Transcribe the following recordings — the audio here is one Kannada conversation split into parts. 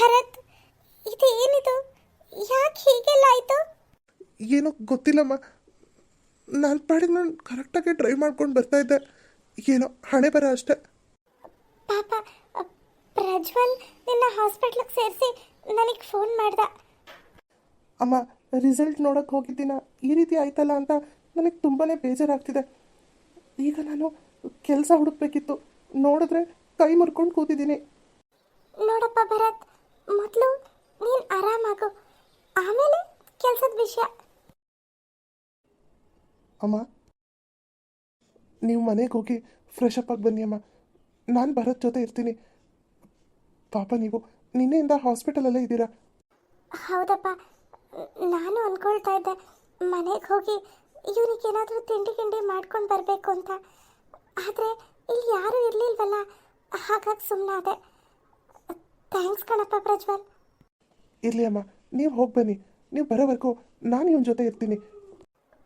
ಭರತ್ ಇದು ಏನಿದು? ಯಾಕೆ ಹೀಗೆಲ್ಲ ಆಯಿತು? ಏನೋ ಗೊತ್ತಿಲ್ಲಮ್ಮ. ನಾನು ಪಾಡಿಗೆ ನಾನು ಕರೆಕ್ಟಾಗಿ ಡ್ರೈವ್ ಮಾಡ್ಕೊಂಡು ಬರ್ತಾ ಇದ್ದೆ. ಏನೋ ಹಣೆ ಬರ ಅಷ್ಟೆ. ಪಾಪ ಪ್ರಜ್ವಲ್ ನಿನ್ನ ಹಾಸ್ಪಿಟ್ಲಿಗೆ ಸೇರಿಸಿ ನನಗೆ ಫೋನ್ ಮಾಡ್ದ. ಅಮ್ಮ ರಿಸಲ್ಟ್ ನೋಡಕ್ಕೆ ಹೋಗಿದ್ದೀನ. ಈ ರೀತಿ ಆಯ್ತಲ್ಲ ಅಂತ ನನಗೆ ತುಂಬಾ ಬೇಜಾರಾಗ್ತಿದೆ. ಈಗ ನಾನು ಕೆಲಸ ಹುಡುಕ್ಬೇಕಿತ್ತು. ನೋಡಿದ್ರೆ ಕೈ ಮುರ್ಕೊಂಡು ಕೂತಿದ್ದೀನಿ. ನೋಡಪ್ಪ ಭರತ್ ಮೊದಲು ನೀನು ಆರಾಮಾಗು ಆಮೇಲೆ ಕೆಲಸದ ವಿಷಯ. ಅಮ್ಮ ನೀವು ಮನೆಗೆ ಹೋಗಿ ಫ್ರೆಶ್ ಅಪ್ ಆಗಿ ಬನ್ನಿ ಅಮ್ಮ. ನಾನು ಭರತ್ ಜೊತೆ ಇರ್ತೀನಿ. ಪಾಪ ನೀವು ನಿನ್ನೆಯಿಂದ ಹಾಸ್ಪಿಟಲಲ್ಲೇ ಇದ್ದೀರಾ? ಹೌದಪ್ಪ. ನಾನು ಅನ್ಕೊಳ್ತಾ ಇದ್ದೆ ಮನೆಗೆ ಹೋಗಿ ಇವನಿಗೆ ಏನಾದರೂ ತಿಂಡಿ ಗಿಂಡಿ ಮಾಡ್ಕೊಂಡು ಬರಬೇಕು ಅಂತ. ಆದರೆ ಇಲ್ಲಿ ಯಾರೂ ಇರಲಿಲ್ವಲ್ಲ? ಹಾಗಾಗಿ ಸುಮ್ಮನಾದೆ ಥ್ಯಾಂಕ್ಸ್ ಕಣಪ್ಪ ಪ್ರಜ್ವಲ್. ಇರಲಿ ಅಮ್ಮ ನೀವು ಹೋಗಿ ಬನ್ನಿ. ನೀವು ಬರೋವರೆಗೂ ನಾನು ಇವನ ಜೊತೆ ಇರ್ತೀನಿ.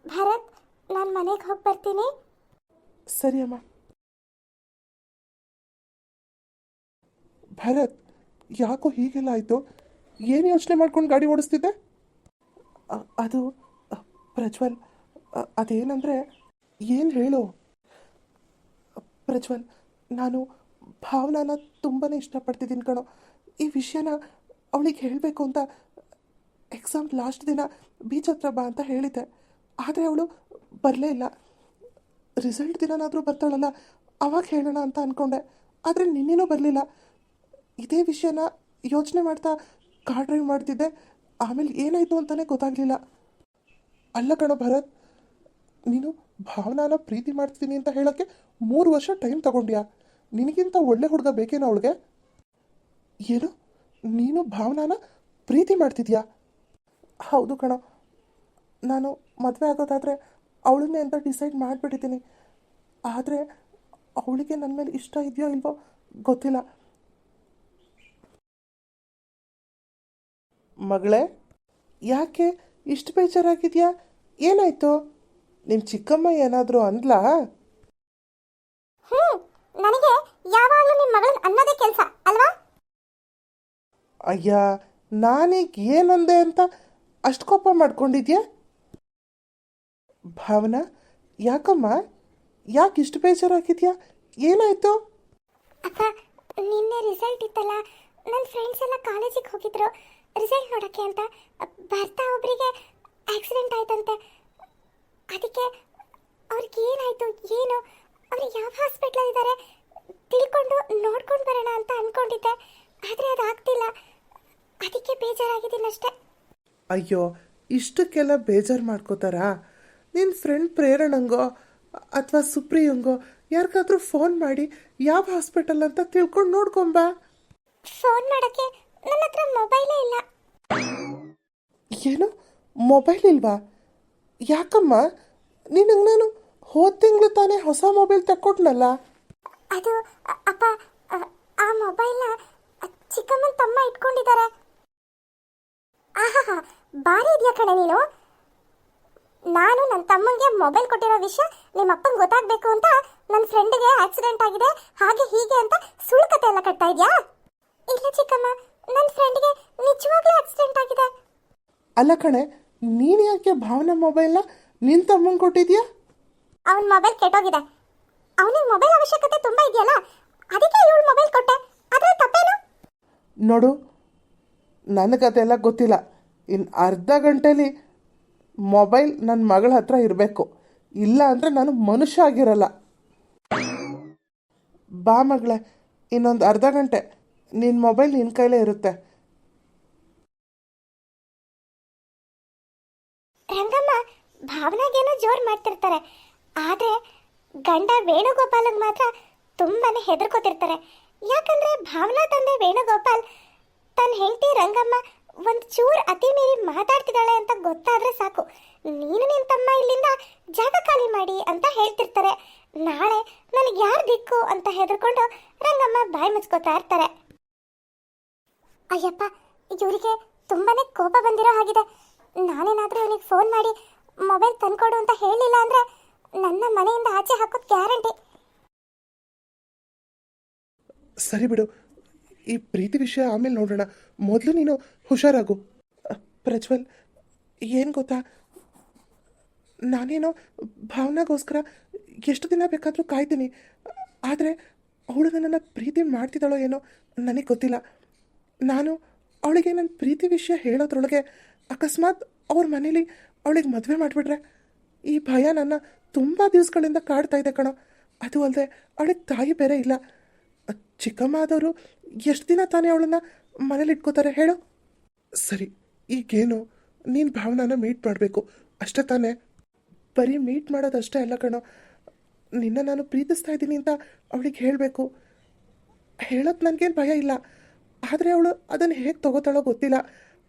ಭರತ್ ನಾನು ಮನೆಗೆ ಹೋಗಿ ಬರ್ತೀನಿ. ಸರಿ ಅಮ್ಮ. ಭರತ್ ಯಾಕೋ ಹೀಗೆಲ್ಲ ಆಯಿತು? ಏನು ಯೋಚನೆ ಮಾಡ್ಕೊಂಡು ಗಾಡಿ ಓಡಿಸ್ತಿದ್ದೆ? ಅ- ಅದು ಅ, ಪ್ರಜ್ವಲ್ ಅ- ಅದೇನಂದರೆ ಏನು ಹೇಳು? ಪ್ರಜ್ವಲ್ ನಾನು ಭಾವನಾನ ತುಂಬಾ ಇಷ್ಟಪಡ್ತಿದ್ದೀನಿ ಕಣೋ. ಈ ವಿಷಯನ ಅವಳಿಗೆ ಹೇಳಬೇಕು ಅಂತ ಎಕ್ಸಾಮ್ ಲಾಸ್ಟ್ ದಿನ ಬೀಚ್ ಹತ್ರ ಬಾ ಅಂತ ಹೇಳಿದ್ದೆ. ಆದರೆ ಅವಳು ಬರಲೇ ಇಲ್ಲ. ರಿಸಲ್ಟ್ ದಿನನಾದರೂ ಬರ್ತಾಳಲ್ಲ, ಅವಾಗ ಹೇಳೋಣ ಅಂತ ಅಂದ್ಕೊಂಡೆ ಆದರೆ ನಿನ್ನೇನೂ ಬರಲಿಲ್ಲ. ಇದೇ ವಿಷಯನ ಯೋಚನೆ ಮಾಡ್ತಾ ಕಾರ್ ಡ್ರೈವ್ ಮಾಡ್ತಿದ್ದೆ. ಆಮೇಲೆ ಏನಾಯಿತು ಅಂತಲೇ ಗೊತ್ತಾಗಲಿಲ್ಲ. ಅಲ್ಲ ಕಣೋ ಭರತ್, ನೀನು ಭಾವನಾನ ಪ್ರೀತಿ ಮಾಡ್ತೀನಿ ಅಂತ ಹೇಳೋಕ್ಕೆ ಮೂರು ವರ್ಷ ಟೈಮ್ ತಗೊಂಡ್ಯಾ? ನಿನಗಿಂತ ಒಳ್ಳೆ ಹುಡುಗ ಬೇಕೇನೋ ಅವಳಿಗೆ? ಏನು? ನೀನು ಭಾವನಾನ ಪ್ರೀತಿ ಮಾಡ್ತಿದ್ಯಾ? ಹೌದು ಕಣ. ನಾನು ಮದುವೆ ಆಗೋದಾದರೆ ಅವಳನ್ನೇ ಅಂತ ಡಿಸೈಡ್ ಮಾಡಿಬಿಟ್ಟಿದ್ದೀನಿ. ಆದರೆ ಅವಳಿಗೆ ನನ್ನ ಮೇಲೆ ಇಷ್ಟ ಇದೆಯೋ ಇಲ್ವೋ ಗೊತ್ತಿಲ್ಲ. ಮಗಳೇ, ಯಾಕೆ ಇಷ್ಟು ಬೇಜಾರಾಗಿದೆಯಾ? ಏನಾಯ್ತು? ನಿಮ್ಮ ಚಿಕ್ಕಮ್ಮ ಏನಾದರೂ ಅಂದ್ಲಾ? ಹ್ಞೂ ನನಗೆ ಯಾವಾಗಲೂ ನಿಮ್ಮ ಮಗಳನ್ನ ಅನ್ನೋದೇ ಕೆಲಸ ಅಲ್ವಾ ಅಯ್ಯ ನಾನೀಗ ಏನಂದೆ ಅಂತ ಅಷ್ಟು ಕೋಪ ಮಾಡ್ಕೊಂಡಿದ್ಯಾ? ಭಾವನಾ, ಯಾಕಮ್ಮ? ಯಾಕೆ ಇಷ್ಟು ಬೇಜಾರಾಗಿದ್ಯಾ? ಏನಾಯ್ತು? ಅಕ್ಕ, ನಿನ್ನೆ ರಿಸಲ್ಟ್ ಇತ್ತಲ್ಲ ನನ್ನ ಫ್ರೆಂಡ್ಸ್ ಎಲ್ಲ ಕಾಲೇಜಿಗೆ ಹೋಗಿದ್ರು. ರಿಸಲ್ಟ್ ನೋಡೋಕ್ಕೆ ಅಂತ ಬರ್ತಾ ಒಬ್ಬರಿಗೆ ಆಕ್ಸಿಡೆಂಟ್ ಆಯ್ತಂತೆ ಅದಕ್ಕೆ ಅವ್ರಿಗೆ ಏನಾಯ್ತು ಏನು ಅವ್ರು ಯಾವ ಹಾಸ್ಪಿಟ್ಲಲ್ಲಿ ಇದ್ದಾರೆ ತಿಳ್ಕೊಂಡು ನೋಡ್ಕೊಂಡು ಬರೋಣ ಅಂತ ಅಂದ್ಕೊಂಡಿದ್ದೆ ಆದರೆ ಅದು ಆಗ್ತಿಲ್ಲ ಅದಕ್ಕೆ ಬೇಜಾರಾಗಿದ್ದೀನಿ ಅಷ್ಟೇ ಅಯ್ಯೋ ಇಷ್ಟಕ್ಕೆಲ್ಲ ಬೇಜಾರು ಮಾಡ್ಕೋತಾರಾ? ನಿನ್ನ ಫ್ರೆಂಡ್ ಪ್ರೇರಣಂಗೋ ಅಥವಾ ಸುಪ್ರಿಯಂಗೋ ಯಾರಿಗಾದ್ರೂ ಫೋನ್ ಮಾಡಿ ಯಾವ ಹಾಸ್ಪಿಟಲ್ ಅಂತ ತಿಳ್ಕೊಂಡು ನೋಡ್ಕೊಂಬ ಫೋನ್ ಮಾಡಕ್ಕೆ ನನ್ನ ಹತ್ರ ಮೊಬೈಲೇ ಇಲ್ಲ. ಏನು? ಮೊಬೈಲ್ ಇಲ್ವಾ? ಯಾಕಮ್ಮ? ನಿನಗೆ ನಾನು ಹೋದ ತಿಂಗಳು ತಾನೇ ಹೊಸ ಮೊಬೈಲ್ ತಕ್ಕೊಟ್ನಲ್ಲ? ಅದು ಅಪ್ಪ ಆ ಮೊಬೈಲ್ ಚಿಕ್ಕಮ್ಮನ ತಮ್ಮ ಇಟ್ಕೊಂಡಿದ್ದಾರೆ. ಆಹಾ. ಬಾರಿ ಇದೆಯಾ ಕಣೆ ನೀನು? ನಾನು ನನ್ನ ತಮ್ಮನಿಗೆ ಮೊಬೈಲ್ ಕೊಟ್ಟಿರೋ ವಿಷಯ ನಿಮ್ಮ ಅಪ್ಪಂಗೆ ಗೊತ್ತಾಗಬೇಕು ಅಂತ ನನ್ನ ಫ್ರೆಂಡ್ಗೆ ಆಕ್ಸಿಡೆಂಟ್ ಆಗಿದೆ ಹಾಗೆ ಹೀಗೆ ಅಂತ ಸುಳ್ಳು ಕತೆ ಎಲ್ಲ ಕಟ್ತಾ ಇದೆಯಾ? ಇಲ್ಲ ಚಿಕ್ಕಮ್ಮ ನನ್ನ ಫ್ರೆಂಡ್ಗೆ ನಿಜವಾಗ್ಲೂ ಆಕ್ಸಿಡೆಂಟ್ ಆಗಿದೆ. ಅಲ್ಲ ಕಣೆ ನೀನು ಯಾಕೆ ಭಾವನಾ ಮೊಬೈಲ್ನ ನಿನ್ ತಮ್ಮಂಗೆ ಕೊಟ್ಟಿದ್ಯಾ? ಅವನ ಮೊಬೈಲ್ ಕೆಟ್ಟೋಗಿದೆ. ಅವನಿಗೆ ಮೊಬೈಲ್ ಅವಶ್ಯಕತೆ ತುಂಬಾ ಇದೆಯಲ್ಲ ಅದಕ್ಕೆ ಇವಳು ಮೊಬೈಲ್ ಕೊಟ್ಟೆ. ಅದ್ರ ತಪ್ಪೇನು? ನೋಡು ನನಗದೆಲ್ಲ ಗೊತ್ತಿಲ್ಲ. ಇನ್ನು ಅರ್ಧ ಗಂಟೇಲಿ ಮೊಬೈಲ್ ನನ್ನ ಮಗಳ ಹತ್ರ ಇರಬೇಕು. ಇಲ್ಲ ಅಂದರೆ ನಾನು ಮನುಷ್ಯ ಆಗಿರಲ್ಲ. ಬಾ ಮಗಳೇ, ಇನ್ನೊಂದು ಅರ್ಧ ಗಂಟೆ. ನಿನ್ನ ಮೊಬೈಲ್ ನಿನ್ನ ಕೈಲೇ ಇರುತ್ತೆ. ರಂಗಮ್ಮ, ಭಾವನಾಗೇನೋ ಜೋರು ಮಾಡ್ತಿರ್ತಾರೆ. ಆದರೆ ಗಂಡ ವೇಣುಗೋಪಾಲಗೆ ಮಾತ್ರ ತುಂಬಾನೇ ಹೆದರ್ಕೋತಿರ್ತಾರೆ. ಯಾಕಂದ್ರೆ ಭಾವನಾ ತಂದೆ ವೇಣುಗೋಪಾಲ್ ತನ್ನ ಹೆಂಡತಿ ರಂಗಮ್ಮ ಒಂದ್ ಚೂರ್ ಅತಿ ಮೀರಿ ಮಾತಾಡ್ತಿದ್ದಾಳೆ ಅಂತ ಗೊತ್ತಾದ್ರೆ ಸಾಕು. ನೀನು ನಿನ್ ತಮ್ಮ ಇಲ್ಲಿಂದ ಜಾಗ ಖಾಲಿ ಮಾಡಿ ಅಂತ ಹೇಳ್ತಿರ್ತಾರೆ. ನಾಳೆ ನನಗೆ ಯಾರು ದಿಕ್ಕು ಅಂತ ಹೆದರ್ಕೊಂಡು ರಂಗಮ್ಮ ಬಾಯಿ ಮುಚ್ಕೋತಾ ಇರ್ತಾರೆ. ಅಯ್ಯಪ್ಪ, ಇವರಿಗೆ ತುಂಬಾನೇ ಕೋಪ ಬಂದಿರೋ ಹಾಗಿದೆ. ನಾನೇನಾದ್ರೂ ಇವನಿಗೆ ಫೋನ್ ಮಾಡಿ ಮೊಬೈಲ್ ತಂದ್ಕೊಡು ಅಂತ ಹೇಳಿಲ್ಲ ಅಂದ್ರೆ ನನ್ನ ಮನೆಯಿಂದ ಆಚೆ ಹಾಕೋದು ಗ್ಯಾರಂಟಿ. ಸರಿ ಬಿಡು ಈ ಪ್ರೀತಿ ವಿಷಯ ಆಮೇಲೆ ನೋಡೋಣ ಮೊದಲು ನೀನು ಹುಷಾರಾಗು. ಪ್ರಜ್ವಲ್, ಏನು ಗೊತ್ತಾ? ನಾನೇನೋ ಭಾವನಾಗೋಸ್ಕರ ಎಷ್ಟು ದಿನ ಬೇಕಾದರೂ ಕಾಯ್ತೀನಿ. ಆದರೆ ಅವಳು ನನ್ನನ್ನು ಪ್ರೀತಿ ಮಾಡ್ತಿದ್ದಾಳೋ ಏನೋ ನನಗೆ ಗೊತ್ತಿಲ್ಲ. ನಾನು ಅವಳಿಗೆ ನನ್ನ ಪ್ರೀತಿ ವಿಷಯ ಹೇಳೋದ್ರೊಳಗೆ ಅಕಸ್ಮಾತ್ ಅವ್ರ ಮನೇಲಿ ಅವಳಿಗೆ ಮದುವೆ ಮಾಡಿಬಿಟ್ರೆ ಈ ಭಯ ನನ್ನ ತುಂಬ ದಿವಸಗಳಿಂದ ಕಾಡ್ತಾ ಇದೆ ಕಣೋ. ಅದು ಅಲ್ಲದೆ ಅವಳಿಗೆ ತಾಯಿ ಬೇರೆ ಇಲ್ಲ. ಚಿಕ್ಕಮ್ಮ ಆದವರು ಎಷ್ಟು ದಿನ ತಾನೇ ಅವಳನ್ನ ಮನೇಲಿ ಇಟ್ಕೋತಾರೆ ಹೇಳು? ಸರಿ, ಈಗೇನು? ನೀನು ಭಾವನಾನ ಮೀಟ್ ಮಾಡಬೇಕು. ಅಷ್ಟೇ ತಾನೇ. ಬರೀ ಮೀಟ್ ಮಾಡೋದಷ್ಟೇ ಅಲ್ಲ ಕಣೋ. ನಿನ್ನ ನಾನು ಪ್ರೀತಿಸ್ತಾ ಇದ್ದೀನಿ ಅಂತ ಅವಳಿಗೆ ಹೇಳಬೇಕು. ಹೇಳೋದು ನನಗೇನು ಭಯ ಇಲ್ಲ. ಆದರೆ ಅವಳು ಅದನ್ನು ಹೇಗೆ ತಗೋತಾಳೋ ಗೊತ್ತಿಲ್ಲ.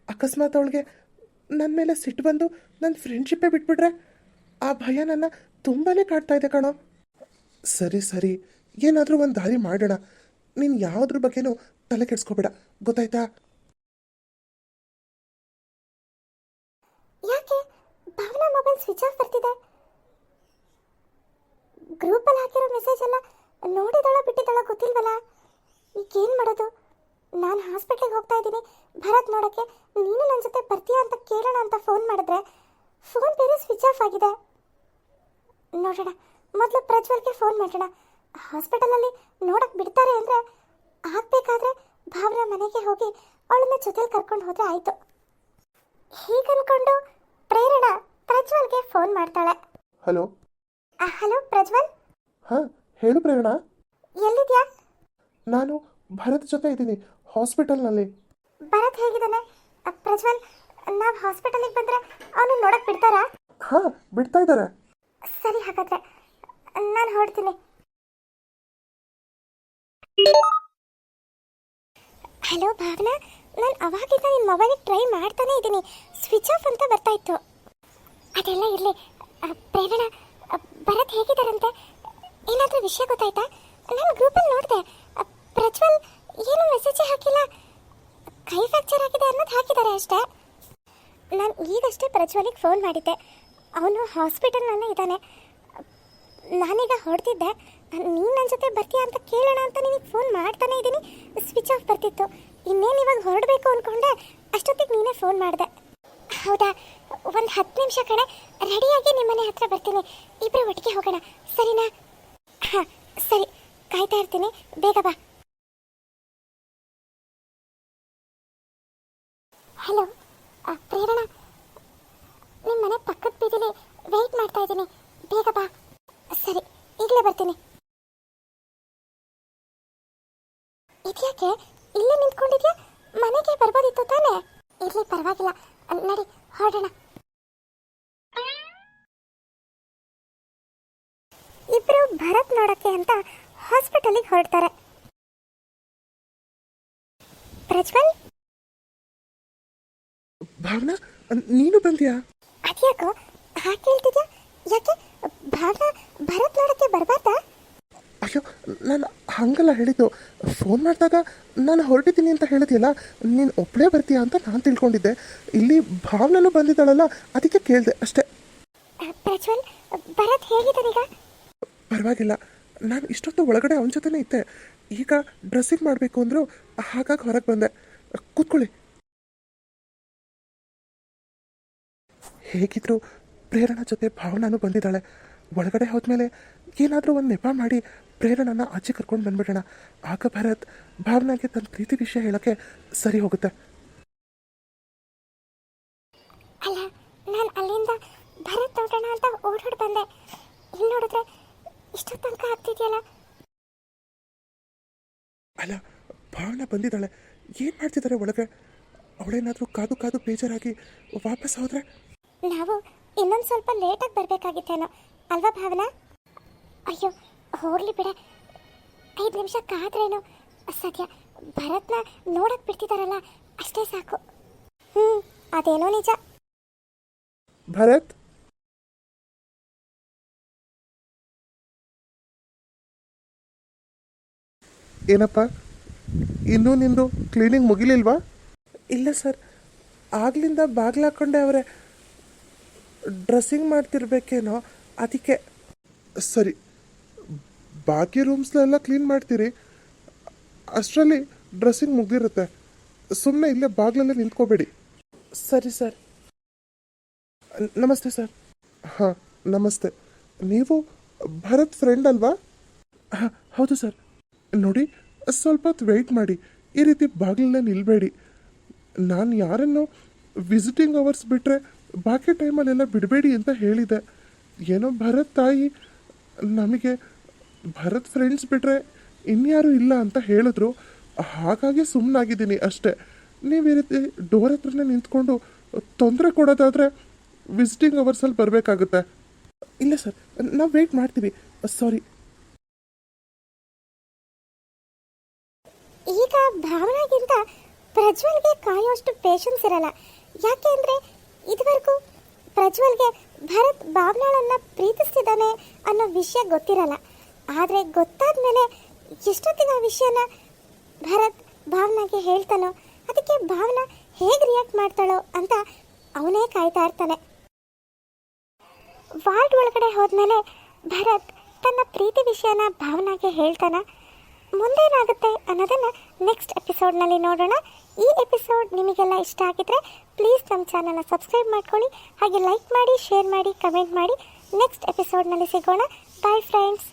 ಅಕಸ್ಮಾತ್ ಅವಳಿಗೆ ನನ್ನ ಮೇಲೆ ಸಿಟ್ಟು ಬಂದು ನನ್ನ ಫ್ರೆಂಡ್ಶಿಪ್ಪೇ ಬಿಟ್ಬಿಟ್ರೆ ಆ ಭಯ ನನ್ನ ತುಂಬಾ ಕಾಡ್ತಾ ಇದೆ ಕಣೋ. ಸರಿ ಸರಿ. ಏನಾದರೂ ಒಂದು ದಾರಿ ಮಾಡೋಣ. ನೀನು ಯಾವುದ್ರ ಬಗ್ಗೆನೂ ತಲೆ ಕೆಡ್ಸ್ಕೋಬೇಡ. ಗೊತ್ತಾಯ್ತಾ? ಯಾಕೆ? ಭಾವನಾ ಮೊಬೈಲ್ ಸ್ವಿಚ್ ಆಫ್ ಬರ್ತಿದೆ. ಗ್ರೂಪಲ್ಲಿ ಹಾಕಿರೋ ಮೆಸೇಜ್ ಎಲ್ಲ ನೋಡಿದಳ ಬಿಟ್ಟಿದ್ದಳ ಗೊತ್ತಿಲ್ವಲ್ಲ? ಈಗ ಏನು ಮಾಡೋದು? ನಾನು ಹಾಸ್ಪಿಟ್ಲಿಗೆ ಹೋಗ್ತಾ ಇದ್ದೀನಿ. ಭರತ್ ನೋಡೋಕ್ಕೆ ನೀನು ನನ್ನ ಜೊತೆ ಬರ್ತೀಯಾ ಅಂತ ಕೇಳೋಣ ಅಂತ ಫೋನ್ ಮಾಡಿದ್ರೆ ಫೋನ್ ಬೇರೆ ಸ್ವಿಚ್ ಆಫ್ ಆಗಿದೆ. ನೋಡೋಣ. ಮೊದಲು ಪ್ರಜ್ವಲ್ಗೆ ಫೋನ್ ಮಾಡೋಣ. ಹಾಸ್ಪಿಟಲಲ್ಲಿ ನೋಡಕ್ ಬಿಡ್ತಾರೆ ಅಂದ್ರೆ ಆಗ್ಬೇಕಾದ್ರೆ ಭಾವ್ರ ಮನೆಗೆ ಹೋಗಿ ಅವಳನ್ನ ಜೊತೆಲಿ ಕರ್ಕೊಂಡು ಹೋದ್ರೆ ಆಯ್ತು. ಹೀಗನ್ಕೊಂಡು ಪ್ರೇರಣಾ ಪ್ರಜ್ವಲ್ಗೆ ಫೋನ್ ಮಾಡ್ತಾಳೆ. ಹಲೋ? ಹಲೋ ಪ್ರಜ್ವಲ್? ಹಾ ಹೇಳು ಪ್ರೇರಣಾ. ಎಲ್ಲಿದ್ಯಾ? ನಾನು ಭರತ್ ಜೊತೆ ಇದ್ದೀನಿ ಹಾಸ್ಪಿಟಲ್ನಲ್ಲಿ. ಭರತ್ ಹೇಗಿದ್ದಾನೆ? ಅ, ಪ್ರಜ್ವಲ್ ನಾವು ಹಾಸ್ಪಿಟಲಿಗೆ ಬಂದ್ರೆ ಅವನು ನೋಡಕ್ ಬಿಡ್ತಾರಾ? ಹಾ ಬಿಡ್ತಾ ಇದ್ದಾರೆ. ಸರಿ ಹಾಗಾದ್ರೆ ನಾನು ಹೊರಡ್ತೀನಿ. ಹಲೋ ಭಾವನಾ. ನಾನು ಅವಾಗಿಂದ ನಿನ್ನ ಮೊಬೈಲಿಗೆ ಟ್ರೈ ಮಾಡ್ತಾನೆ ಇದ್ದೀನಿ. ಸ್ವಿಚ್ ಆಫ್ ಅಂತ ಬರ್ತಾ ಇತ್ತು. ಅದೆಲ್ಲ ಇರಲಿ. ಪ್ರೇರಣ ಭರತ್ ಹೇಗಿದ್ದಾರಂತೆ? ಏನಾದರೂ ವಿಷಯ ಗೊತ್ತಾಯ್ತಾ? ನಾನು ಗ್ರೂಪಲ್ಲಿ ನೋಡಿದೆ. ಪ್ರಜ್ವಲ್ ಏನು ಮೆಸೇಜ್ ಹಾಕಿಲ್ಲ. ಕೈ ಫ್ಯಾಕ್ಚರ್ ಆಗಿದೆ ಅನ್ನೋದು ಹಾಕಿದ್ದಾರೆ ಅಷ್ಟೇ. ನಾನು ಈಗಷ್ಟೇ ಪ್ರಜ್ವಲಿಗೆ ಫೋನ್ ಮಾಡಿದ್ದೆ. ಅವನು ಹಾಸ್ಪಿಟಲ್ನಲ್ಲೇ ಇದ್ದಾನೆ. ನಾನೀಗ ಹೊರಡ್ತಿದ್ದೆ ನೀನು ನನ್ನ ಜೊತೆ ಬರ್ತೀಯಾ ಅಂತ ಕೇಳೋಣ ಅಂತ ನಿನಗೆ ಫೋನ್ ಮಾಡ್ತಾನೆ ಇದ್ದೀನಿ ಸ್ವಿಚ್ ಆಫ್ ಬರ್ತಿತ್ತು. ಇನ್ನೇನು ಇವಾಗ ಹೊರಡಬೇಕು ಅಂದ್ಕೊಂಡೆ ಅಷ್ಟೊತ್ತಿಗೆ ನೀನೇ ಫೋನ್ ಮಾಡಿದೆ. ಹೌದಾ? ಒಂದು ಹತ್ತು ನಿಮಿಷ ಕಡೆ ರೆಡಿಯಾಗಿ ನಿಮ್ಮನೆ ಹತ್ರ ಬರ್ತೀನಿ. ಇಬ್ಬರು ಒಟ್ಟಿಗೆ ಹೋಗೋಣ. ಸರಿನಾ? ಹಾಂ, ಸರಿ. ಕಾಯ್ತಾ ಇರ್ತೀನಿ. ಬೇಗ ಬಾ. ಹಲೋ ಪ್ರೇರಣಾ? ನಿಮ್ಮ ಮನೆ ಪಕ್ಕದ ಬೀದಿಲಿ ವೆಯ್ಟ್ ಮಾಡ್ತಾ ಇದ್ದೀನಿ ಬೇಗ ಬಾ ಸರಿ ಈಗಲೇ ಬರ್ತೀನಿ ಇದ್ಯಾಕೆ ಇಲ್ಲೇ ನಿಂತ್ಕೊಂಡಿದ್ಯಾ? ಮನೆಗೆ ಬರ್ಬೋದಿತ್ತು ತಾನೇ? ಇರ್ಲಿ ಪರವಾಗಿಲ್ಲ. ನಡಿ ಹೊರಡೋಣ. ಇಬ್ರು ಭರತ್ ನೋಡಕ್ಕೆ ಅಂತ ಹಾಸ್ಪಿಟಲಿಗೆ ಹೊರಡ್ತಾರೆ. ಪ್ರಜ್ವಲ್? ಭಾವನಾ ನೀನು ಬಂದ್ಯಾ? ಅದ್ಯಾಕೋ? ಹಾಗೆ ಹೇಳ್ತಿದ್ಯಾ ಯಾಕೆ? ಭಾವನಾ ಭರತ್ ನೋಡಕ್ಕೆ ಬರಬಾರ್ದಾ? ಅಯ್ಯೋ ನಾನು ಹಂಗಲ್ಲ ಹೇಳಿದ್ದು. ಫೋನ್ ಮಾಡಿದಾಗ ನಾನು ಹೊರಟಿದ್ದೀನಿ ಅಂತ ಹೇಳಿದೆಯಲ್ಲ ನೀನು ಒಬ್ಬಳೇ ಬರ್ತೀಯಾ ಅಂತ ನಾನು ತಿಳ್ಕೊಂಡಿದ್ದೆ. ಇಲ್ಲಿ ಭಾವನೂ ಬಂದಿದ್ದಾಳಲ್ಲ ಅದಕ್ಕೆ ಕೇಳಿದೆ ಅಷ್ಟೇ. ಪ್ರಜ್ವಲ್ ಭರತ್ ಹೇಗಿದ್ದಾನೀಗ ಪರವಾಗಿಲ್ಲ. ನಾನು ಇಷ್ಟೊತ್ತು ಒಳಗಡೆ ಅವನ ಜೊತೆನೇ ಇದ್ದೆ. ಈಗ ಡ್ರೆಸ್ಸಿಂಗ್ ಮಾಡಬೇಕು ಅಂದ್ರು ಹಾಗಾಗಿ ಹೊರಗೆ ಬಂದೆ. ಕೂತ್ಕೊಳ್ಳಿ. ಹೇಗಿದ್ರು ಪ್ರೇರಣಾ ಜೊತೆ ಭಾವನಾನು ಬಂದಿದ್ದಾಳೆ. ಒಳಗಡೆ ಹೋದ್ಮೇಲೆ ಏನಾದರೂ ಒಂದು ನೆಪ ಮಾಡಿ ಪ್ರೇರಣನ ಆಚೆ ಕರ್ಕೊಂಡು ಬಂದ್ಬಿಡೋಣ. ಆಗ ಭರತ್ ಭಾವನಾಗೆ ತನ್ನ ಪ್ರೀತಿ ವಿಷಯ ಹೇಳೋಕ್ಕೆ ಸರಿ ಹೋಗುತ್ತೆ. ಅಲ್ಲ ನಾನು ಅಲ್ಲಿಂದ ಭರತ್ ನೋಡೋಣ ಅಂತ ಓಡೋಡ್ ಬಂದೆ. ಇಲ್ಲಿ ನೋಡಿದ್ರೆ ಇಷ್ಟು ತನಕ ಆಗ್ತಿದೆಯಲ್ಲ? ಅಲ್ಲ ಭಾವನ ಬಂದಿದ್ದಾಳೆ. ಏನು ಮಾಡ್ತಿದ್ದಾರೆ ಒಳಗೆ? ಅವಳೇನಾದರೂ ಕಾದು ಕಾದು ಬೇಜಾರಾಗಿ ವಾಪಸ್ ಹೋದ್ರೆ? ನಾವು ಇನ್ನೊಂದು ಸ್ವಲ್ಪ ಲೇಟಾಗಿ ಬರಬೇಕಾಗಿತ್ತೇನೋ. ಅಲ್ವಾ ಭಾವನಾ? ಅಯ್ಯೋ ಹೋಗ್ಲಿ ಬಿಡ. ಐದು ನಿಮಿಷ ಕಾದ್ರೇನು? ಸದ್ಯ ಭರತ್ನ ನೋಡಕ್ ಬಿಡ್ತಿದಾರಲ್ಲ ಅಷ್ಟೇ ಸಾಕು. ಹ್ಮ್ ಅದೇನೋ ನಿಜ. ಭರತ್? ಏನಪ್ಪ? ಇನ್ನೂ ನಿಂದು ಕ್ಲೀನಿಂಗ್ ಮುಗಿಲಿಲ್ವಾ? ಇಲ್ಲ ಸರ್. ಆಗ್ಲಿಂದ ಬಾಗಿಲು ಹಾಕೊಂಡೆ ಅವರೇ. ಡ್ರೆಸ್ಸಿಂಗ್ ಮಾಡ್ತಿರ್ಬೇಕೇನೋ? ಅದಕ್ಕೆ ಸರಿ ಬಾಕಿ ರೂಮ್ಸ್ನೆಲ್ಲ ಕ್ಲೀನ್ ಮಾಡ್ತೀರಿ. ಅಷ್ಟರಲ್ಲಿ ಡ್ರೆಸ್ಸಿಂಗ್ ಮುಗ್ದಿರುತ್ತೆ. ಸುಮ್ಮನೆ ಇಲ್ಲೇ ಬಾಗ್ಲಲ್ಲೇ ನಿಂತ್ಕೋಬೇಡಿ. ಸರಿ ಸರ್. ನಮಸ್ತೆ ಸರ್. ಹಾಂ ನಮಸ್ತೆ. ನೀವು ಭರತ್ ಫ್ರೆಂಡ್ ಅಲ್ವಾ? ಹಾಂ ಹೌದು ಸರ್. ನೋಡಿ ಸ್ವಲ್ಪ ಹೊತ್ತು ವೆಯ್ಟ್ ಮಾಡಿ. ಈ ರೀತಿ ಬಾಗಿಲಲ್ಲೇ ನಿಲ್ಲಬೇಡಿ ನಾನು ಯಾರನ್ನು ವಿಸಿಟಿಂಗ್ ಅವರ್ಸ್ ಬಿಟ್ಟರೆ ಬಾಕಿ ಟೈಮಲ್ಲೆಲ್ಲ ಬಿಡಬೇಡಿ ಅಂತ ಹೇಳಿದೆ. ಏನೋ ಭರತ್ ತಾಯಿ ನಮಗೆ ಭರತ್ ಫ್ರೆಂಡ್ಸ್ ಬಿಟ್ಟರೆ ಇನ್ಯಾರೂ ಇಲ್ಲ ಅಂತ ಹೇಳಿದ್ರು. ಹಾಗಾಗಿ ಸುಮ್ಮನಾಗಿದ್ದೀನಿ ಅಷ್ಟೇ. ನೀವು ಈ ರೀತಿ ಡೋರ್ ಹತ್ರನೇ ನಿಂತ್ಕೊಂಡು ತೊಂದರೆ ಕೊಡೋದಾದರೆ ವಿಸಿಟಿಂಗ್ ಅವರ್ಸಲ್ಲಿ ಬರಬೇಕಾಗುತ್ತೆ. ಇಲ್ಲ ಸರ್ ನಾವು ವೆಯ್ಟ್ ಮಾಡ್ತೀವಿ. ಸಾರಿ ಈಗ ಭಾವನಾಗಿಂತ ಪ್ರಜ್ವಲ್ಗೆ ಕಾಯೋಷ್ಟು ಪೇಷನ್ಸ್ ಇರಲ್ಲ. ಯಾಕೆ ಅಂದರೆ ಇದುವರೆಗೂ ಪ್ರಜ್ವಲ್ಗೆ ಭರತ್ ಭಾವನಾಳನ್ನ ಪ್ರೀತಿಸ್ತಿದ್ದಾನೆ ಅನ್ನೋ ವಿಷಯ ಗೊತ್ತಿರಲ್ಲ. ಆದರೆ ಗೊತ್ತಾದ ಮೇಲೆ ವಿಷಯನ ಭರತ್ ಭಾವನಾಗೆ ಹೇಳ್ತಾನೋ, ಅದಕ್ಕೆ ಭಾವನಾ ಹೇಗೆ ರಿಯಾಕ್ಟ್ ಮಾಡ್ತಾಳೋ ಅಂತ ಅವನೇ ಕಾಯ್ತಾ ಇರ್ತಾನೆ. ವಾರ್ಡ್ ಒಳಗಡೆ ಹೋದ್ಮೇಲೆ ಭರತ್ ತನ್ನ ಪ್ರೀತಿ ವಿಷಯನ ಭಾವನಾಗೆ ಹೇಳ್ತಾನ. ಮುಂದೇನಾಗುತ್ತೆ ಅನ್ನೋದನ್ನ ನೆಕ್ಸ್ಟ್ ಎಪಿಸೋಡ್ನಲ್ಲಿ ನೋಡೋಣ. ಈ ಎಪಿಸೋಡ್ ನಿಮಗೆಲ್ಲ ಇಷ್ಟ ಆಗಿದ್ರೆ ಪ್ಲೀಸ್ ನಮ್ಮ ಚಾನಲ್ನ ಸಬ್ಸ್ಕ್ರೈಬ್ ಮಾಡ್ಕೊಳ್ಳಿ. ಹಾಗೆ ಲೈಕ್ ಮಾಡಿ ಶೇರ್ ಮಾಡಿ ಕಮೆಂಟ್ ಮಾಡಿ. ನೆಕ್ಸ್ಟ್ ಎಪಿಸೋಡ್ನಲ್ಲಿ ಸಿಗೋಣ. Bye friends